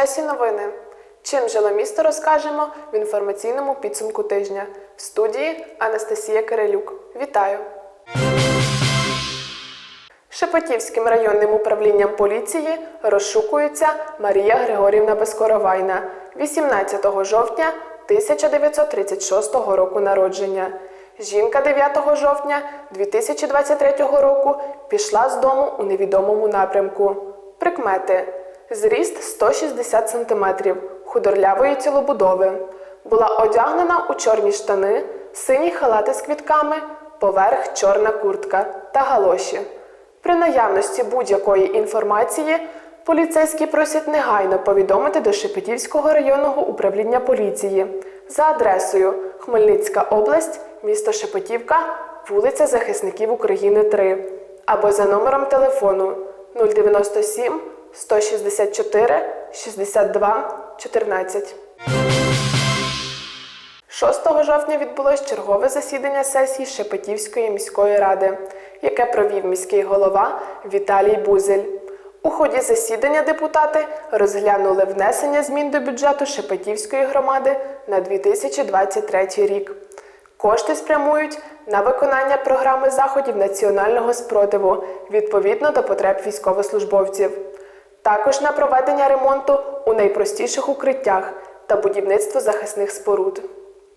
Часі новини. Чим жило місто розкажемо в інформаційному підсумку тижня. В студії Анастасія Кирилюк. Вітаю! Шепетівським районним управлінням поліції розшукується Марія Григорівна Безкоровайна 18 жовтня 1936 року народження. Жінка 9 жовтня 2023 року пішла з дому у невідомому напрямку. Прикмети: зріст 160 см, худорлявої цілобудови. Була одягнена у чорні штани, сині халати з квітками, поверх чорна куртка та галоші. При наявності будь-якої інформації поліцейські просять негайно повідомити до Шепетівського районного управління поліції за адресою Хмельницька область, місто Шепетівка, вулиця Захисників України 3 або за номером телефону 097 164 62 14. 6 жовтня відбулось чергове засідання сесії Шепетівської міської ради, яке провів міський голова Віталій Бузель. У ході засідання депутати розглянули внесення змін до бюджету Шепетівської громади на 2023 рік. Кошти спрямують на виконання програми заходів національного спротиву відповідно до потреб військовослужбовців, також на проведення ремонту у найпростіших укриттях та будівництво захисних споруд.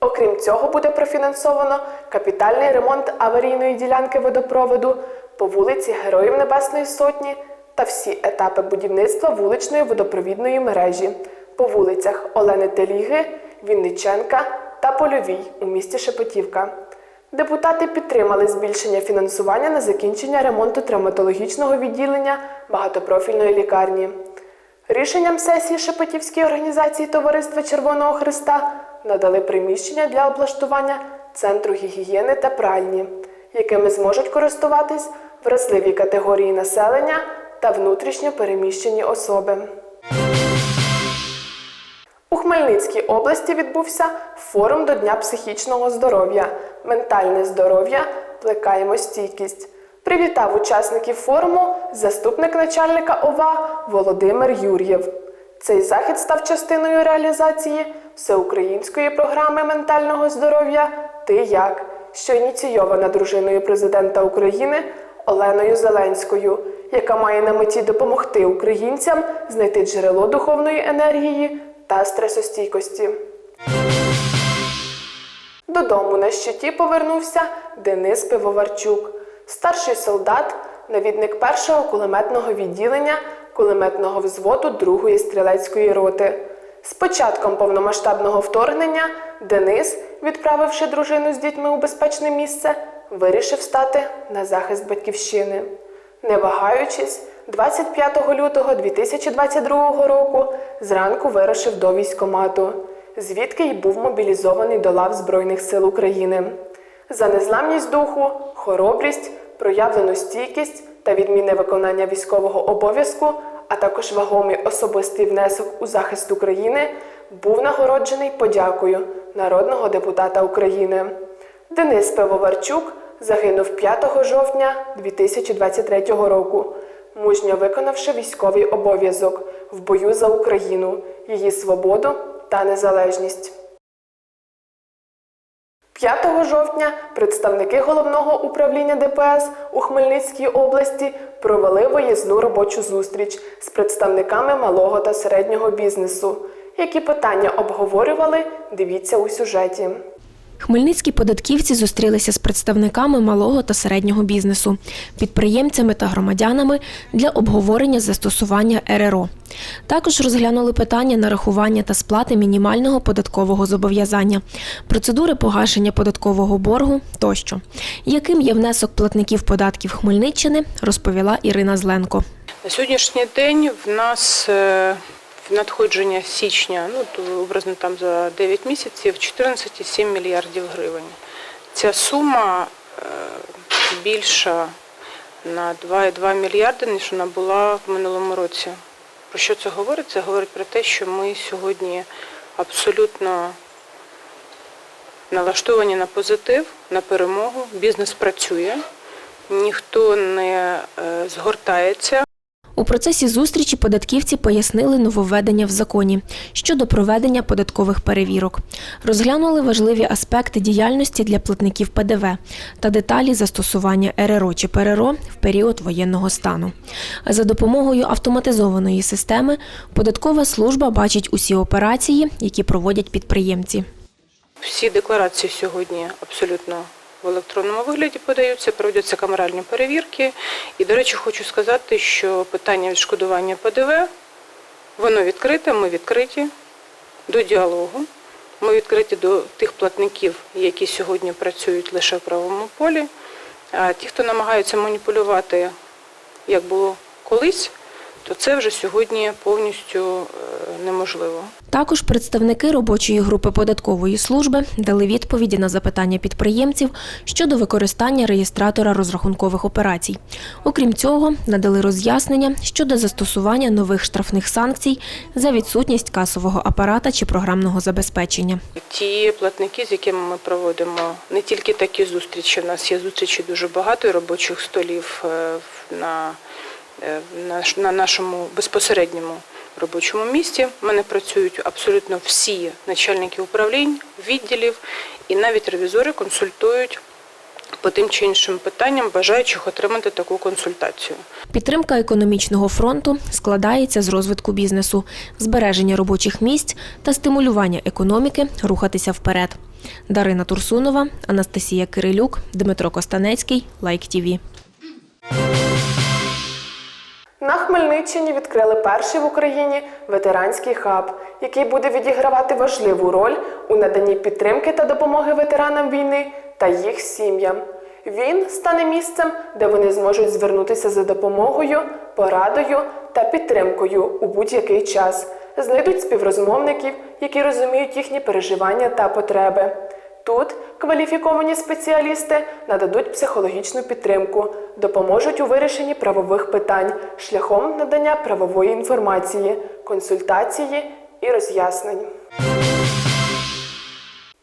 Окрім цього, буде профінансовано капітальний ремонт аварійної ділянки водопроводу по вулиці Героїв Небесної Сотні та всі етапи будівництва вуличної водопровідної мережі по вулицях Олени Теліги, Вінниченка та Польовій у місті Шепетівка. Депутати підтримали збільшення фінансування на закінчення ремонту травматологічного відділення багатопрофільної лікарні. Рішенням сесії Шепетівської організації Товариства Червоного Христа надали приміщення для облаштування центру гігієни та пральні, якими зможуть користуватись вразливі категорії населення та внутрішньо переміщені особи. У Хмельницькій області відбувся форум до Дня психічного здоров'я, ментальне здоров'я, плекаємо стійкість. Привітав учасників форуму заступник начальника ОВА Володимир Юр'єв. Цей захід став частиною реалізації всеукраїнської програми ментального здоров'я Ти як, що ініційована дружиною президента України Оленою Зеленською, яка має на меті допомогти українцям знайти джерело духовної енергії та стресостійкості. Додому на щиті повернувся Денис Пивоварчук, старший солдат, навідник першого кулеметного відділення кулеметного взводу 2-ї стрілецької роти. З початком повномасштабного вторгнення Денис, відправивши дружину з дітьми у безпечне місце, вирішив стати на захист батьківщини. Не вагаючись, 25 лютого 2022 року зранку вирушив до військомату, звідки й був мобілізований до лав Збройних сил України. За незламність духу, хоробрість, проявлену стійкість та відмінне виконання військового обов'язку, а також вагомий особистий внесок у захист України, був нагороджений подякою народного депутата України. Денис Пивоварчук загинув 5 жовтня 2023 року, мужньо виконавши військовий обов'язок в бою за Україну, її свободу та незалежність. 5 жовтня представники головного управління ДПС у Хмельницькій області провели виїзну робочу зустріч з представниками малого та середнього бізнесу. Які питання обговорювали, дивіться у сюжеті. Хмельницькі податківці зустрілися з представниками малого та середнього бізнесу, підприємцями та громадянами для обговорення застосування РРО. Також розглянули питання нарахування та сплати мінімального податкового зобов'язання, процедури погашення податкового боргу тощо. Яким є внесок платників податків Хмельниччини, розповіла Ірина Зленко. На сьогоднішній день в нас надходження січня, ну образно там за 9 місяців 14,7 мільярдів гривень. Ця сума е, більша на 2,2 мільярди, ніж вона була в минулому році. Про що це говорить? Це говорить про те, що ми сьогодні абсолютно налаштовані на позитив, на перемогу. Бізнес працює, ніхто не е, згортається. У процесі зустрічі податківці пояснили нововведення в законі щодо проведення податкових перевірок. Розглянули важливі аспекти діяльності для платників ПДВ та деталі застосування РРО чи ПРРО в період воєнного стану. За допомогою автоматизованої системи податкова служба бачить усі операції, які проводять підприємці. Всі декларації сьогодні абсолютно в електронному вигляді подаються, проводяться камеральні перевірки. І, до речі, хочу сказати, що питання відшкодування ПДВ, воно відкрите, ми відкриті до діалогу. Ми відкриті до тих платників, які сьогодні працюють лише в правовому полі. А ті, хто намагаються маніпулювати, як було колись, то це вже сьогодні повністю е, неможливо. Також представники робочої групи податкової служби дали відповіді на запитання підприємців щодо використання реєстратора розрахункових операцій. Окрім цього, надали роз'яснення щодо застосування нових штрафних санкцій за відсутність касового апарата чи програмного забезпечення. Ті платники, з якими ми проводимо не тільки такі зустрічі, у нас є зустрічі дуже багато і робочих столів е, на, на нашому безпосередньому робочому місці. У мене працюють абсолютно всі начальники управлінь, відділів і навіть ревізори консультують по тим чи іншим питанням, бажаючих отримати таку консультацію. Підтримка економічного фронту складається з розвитку бізнесу, збереження робочих місць та стимулювання економіки рухатися вперед. Дарина Турсунова, Анастасія Кирилюк, Дмитро Костанецький, Лайк ТІВІ. На Хмельниччині відкрили перший в Україні ветеранський хаб, який буде відігравати важливу роль у наданні підтримки та допомоги ветеранам війни та їх сім'ям. Він стане місцем, де вони зможуть звернутися за допомогою, порадою та підтримкою у будь-який час, знайдуть співрозмовників, які розуміють їхні переживання та потреби. Тут кваліфіковані спеціалісти нададуть психологічну підтримку, допоможуть у вирішенні правових питань шляхом надання правової інформації, консультації і роз'яснень.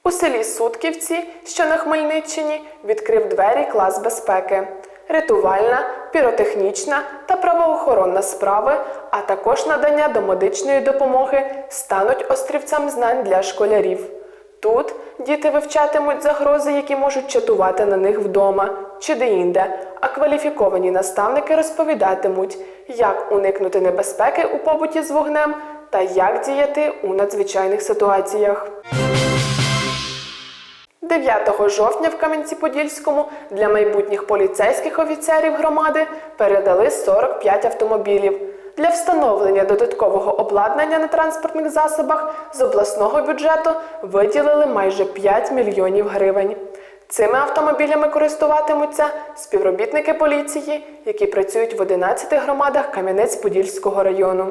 У селі Сутківці, що на Хмельниччині, відкрив двері клас безпеки. Рятувальна, піротехнічна та правоохоронна справи, а також надання домедичної допомоги стануть острівцем знань для школярів. Тут діти вивчатимуть загрози, які можуть чатувати на них вдома чи деінде, а кваліфіковані наставники розповідатимуть, як уникнути небезпеки у побуті з вогнем та як діяти у надзвичайних ситуаціях. 9 жовтня в Кам'янці-Подільському для майбутніх поліцейських офіцерів громади передали 45 автомобілів. Для встановлення додаткового обладнання на транспортних засобах з обласного бюджету виділили майже 5 мільйонів гривень. Цими автомобілями користуватимуться співробітники поліції, які працюють в 11 громадах Кам'янець-Подільського району.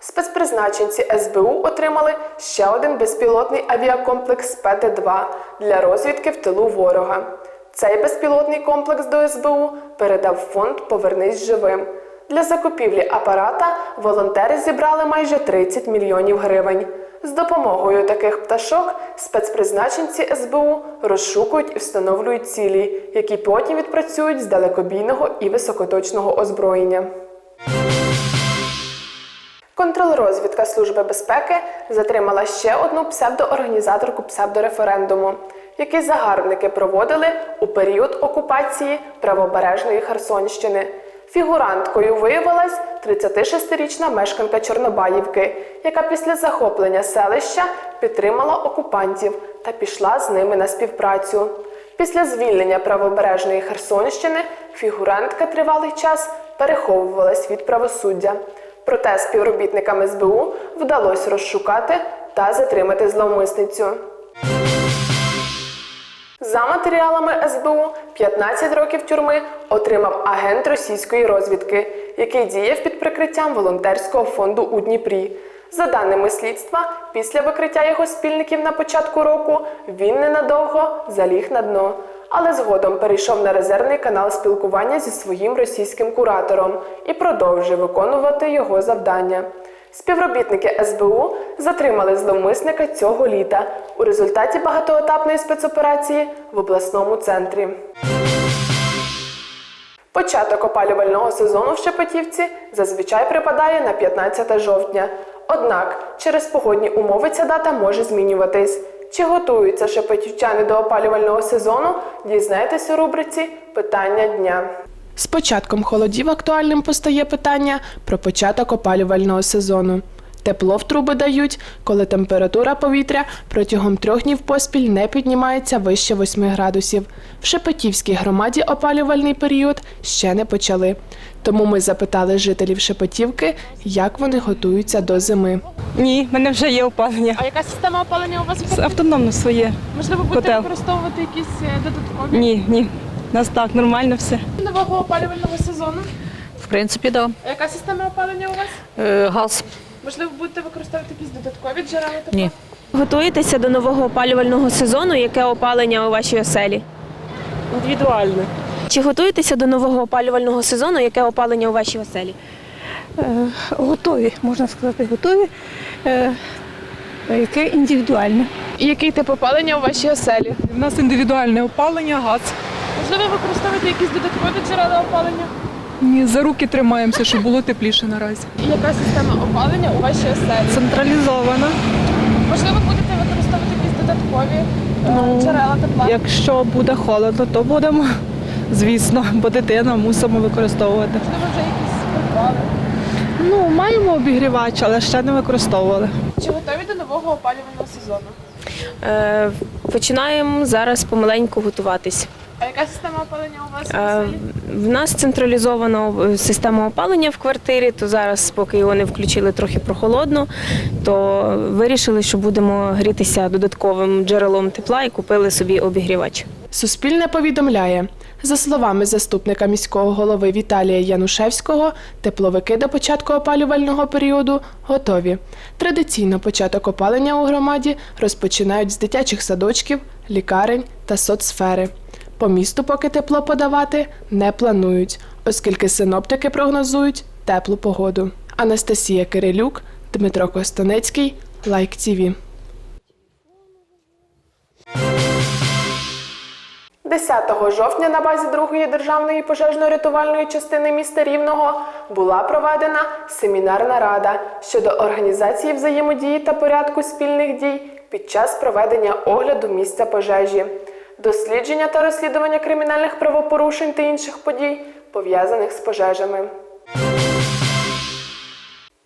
Спецпризначенці СБУ отримали ще один безпілотний авіакомплекс ПТ-2 для розвідки в тилу ворога. Цей безпілотний комплекс до СБУ передав фонд Повернись живим. Для закупівлі апарата волонтери зібрали майже 30 мільйонів гривень. З допомогою таких пташок спецпризначенці СБУ розшукують і встановлюють цілі, які потім відпрацюють з далекобійного і високоточного озброєння. Контролрозвідка Служби безпеки затримала ще одну псевдоорганізаторку псевдореферендуму, який загарбники проводили у період окупації правобережної Херсонщини. Фігуранткою виявилась 36-річна мешканка Чорнобаївки, яка після захоплення селища підтримала окупантів та пішла з ними на співпрацю. Після звільнення правобережної Херсонщини фігурантка тривалий час переховувалась від правосуддя. Проте співробітникам СБУ вдалося розшукати та затримати зловмисницю. За матеріалами СБУ 15 років тюрми отримав агент російської розвідки, який діяв під прикриттям волонтерського фонду у Дніпрі. За даними слідства, після викриття його спільників на початку року він ненадовго заліг на дно, але згодом перейшов на резервний канал спілкування зі своїм російським куратором і продовжив виконувати його завдання. Співробітники СБУ затримали зловмисника цього літа у результаті багатоетапної спецоперації в обласному центрі. Початок опалювального сезону в Шепетівці зазвичай припадає на 15 жовтня. Однак через погодні умови ця дата може змінюватись. Чи готуються шепетівчани до опалювального сезону? Дізнайтесь у рубриці Питання дня. З початком холодів актуальним постає питання про початок опалювального сезону. Тепло в труби дають, коли температура повітря протягом трьох днів поспіль не піднімається вище 8 градусів. В Шепетівській громаді опалювальний період ще не почали. Тому ми запитали жителів Шепетівки, як вони готуються до зими. Ні, в мене вже є опалення. А яка система опалення у вас? Автономно своє. Можливо, будете Котел. використовувати якісь е, додаткові Ні, ні. У нас так, нормально все. нового опалювального сезону? В принципі, да. А яка система опалення у вас? Е, газ. Можливо, будете використовувати якісь додаткові джерела тепла? Ні. Готуєтеся до нового опалювального сезону? Яке опалення у вашій оселі? Індивідуально. Чи готуєтеся до нового опалювального сезону? Яке опалення у вашій оселі? готові, можна сказати, готові, е, яке індивідуальне. І який тип опалення у вашій оселі? У нас індивідуальне опалення, газ. Можливо, використовувати якісь додаткові джерела опалення? Ні, за руки тримаємося, щоб було тепліше наразі. І яка система опалення у вашій оселі? Централізована. Можливо, будете використовувати якісь додаткові е, джерела тепла? Якщо буде холодно, то будемо, звісно, бо дитина мусимо використовувати. Можливо, вже якісь придбали? Ну, маємо обігрівач, але ще не використовували. Чи готові до нового опалювального сезону? Е, починаємо зараз помаленьку готуватись. А яка система опалення у вас в Е, в нас централізована система опалення в квартирі, то зараз, поки його не включили трохи прохолодно, то вирішили, що будемо грітися додатковим джерелом тепла і купили собі обігрівач. Суспільне повідомляє. За словами заступника міського голови Віталія Янушевського, тепловики до початку опалювального періоду готові. Традиційно початок опалення у громаді розпочинають з дитячих садочків, лікарень та соцсфери. По місту поки тепло подавати не планують, оскільки синоптики прогнозують теплу погоду. Анастасія Кирилюк, Дмитро Костанецький, Лайк ТІВІ. 10 жовтня на базі другої державної пожежно-рятувальної частини міста Рівного була проведена семінарна рада щодо організації взаємодії та порядку спільних дій під час проведення огляду місця пожежі, дослідження та розслідування кримінальних правопорушень та інших подій, пов'язаних з пожежами.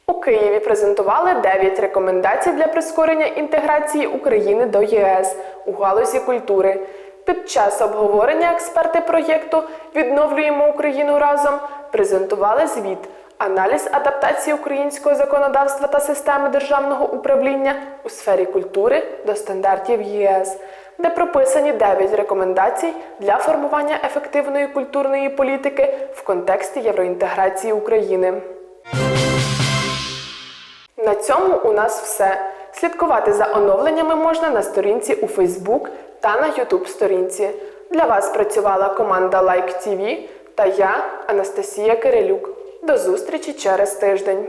У Києві презентували 9 рекомендацій для прискорення інтеграції України до ЄС у галузі культури. Під час обговорення експерти проєкту Відновлюємо Україну разом презентували звіт, аналіз адаптації українського законодавства та системи державного управління у сфері культури до стандартів ЄС, де прописані 9 рекомендацій для формування ефективної культурної політики в контексті євроінтеграції України. На цьому у нас все. Слідкувати за оновленнями можна на сторінці у Facebook та на YouTube сторінці. Для вас працювала команда Like TV та я, Анастасія Кирилюк. До зустрічі через тиждень.